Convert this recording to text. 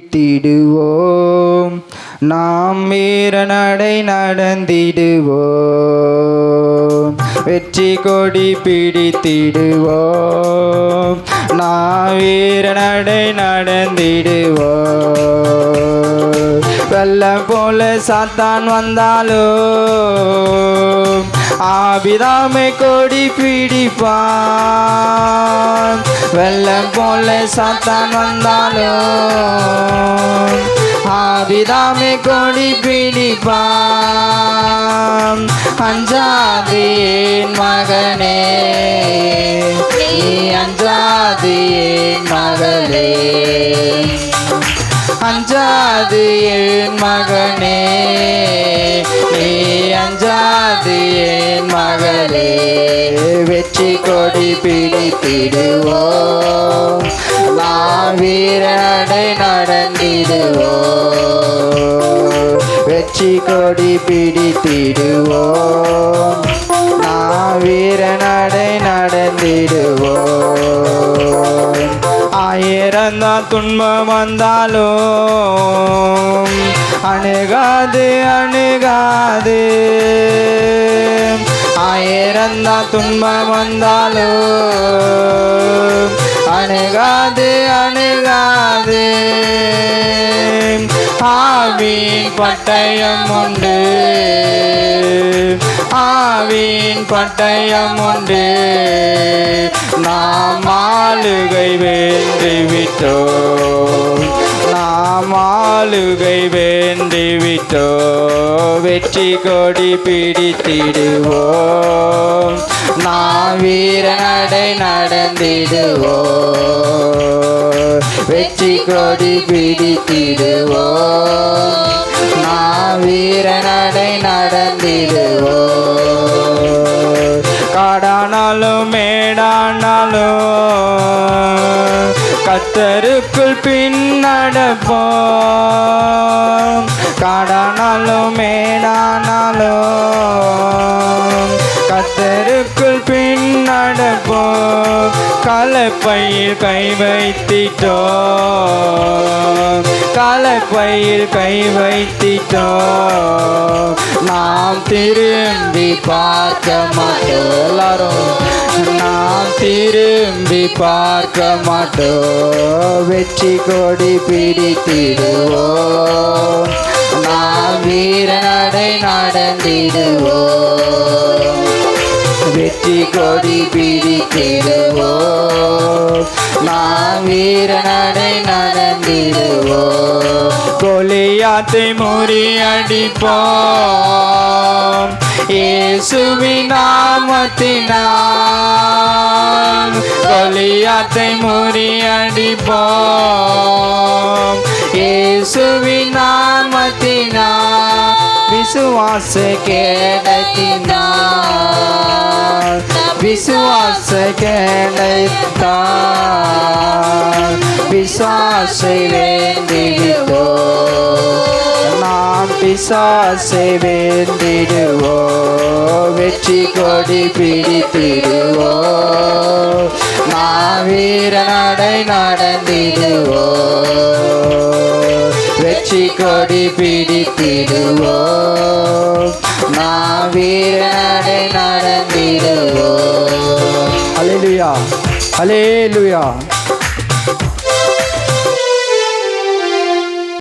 திடுவோம் நாம் வீர நடை நடந்திடுவோம். வெற்றி கொடி பிடித்திடுவோம். நாம் வீர நடை நடந்திடுவோம். வெள்ளம் போல சாத்தான் வந்தாலும் ஆபிதாமை கொடி பிடிப்பான். வெள்ளம் போல சாத்தான் வந்தாலும் ஆபிதாமை கொடி பிடிப்பான். அஞ்சாதியின் மகனே நீ அஞ்சாது மகளே அஞ்சாது என் மகனே நீ அஞ்சா வெற்றி கொடி பிடித்திடுவோம். மாவீரனை வீரடை நடந்திடுவோம். வெற்றி கொடி பிடித்திடுவோம். மாவீரனடை வீரநடை நடந்திடுவோம். ஆயிரம் தான் துன்பம் வந்தாலும் அணுகாது அணுகாது. ஆயிரம் தான் துன்பம் வந்தாலும் அணுகாது அணுகாது. ஆவின் பட்டயம் உண்டு. ஆவின் பட்டயம் உண்டு. நாம் ஆளுகை வென்று விட்டோம் நாம் ஆளுகை வே வென்று விட்டோ வெற்றி கொடி பிடித்திடுவோம். நாம் வீரநடை நடந்திடுவோம். வெற்றி கொடி பிடித்திடுவோம். நான் வீரநடை நடந்திடுவோம். காடானாலும் மேடானாலும் கத்தருக்குள் பின்னடப்போம் காடானாலும் மேடானாலும் கத்தருக்குள் பின்னடப்போ கலப்பையில் கை வைத்திட்டோ கலப்பையில் கை வைத்திட்டோ நாம் திரும்பி பார்க்க மாட்டோம். எல்லாரும் நாம் திரும்பி பார்க்க மாட்டோம். வெற்றி கொடி பிடித்திடுவோம். வெற்றி கொடி பிடித்திடுவோம் நாம் வீரநடை நடந்திடுவோம். கொலியாத்தை முறியடிப்போம் இயேசுவின் நாமத்தினால் கொலியாத்தை முறியடிப்போம் இயேசுவின் நாமத்தினால் விசுவாச கேடத்தினால் விசுவாச கேடத்தால் விசுவாசை வேண்டிடுவோ நாம் பிசாசை வேண்டிடுவோ வெற்றி கொடி பிடித்திடுவோ நாம் வீர நடை நடந்திடுவோ வெற்றி கொடி பிடித்திடுவோ நான் வீரநடை நடந்திடுவோ హలేలుయా హలేలుయా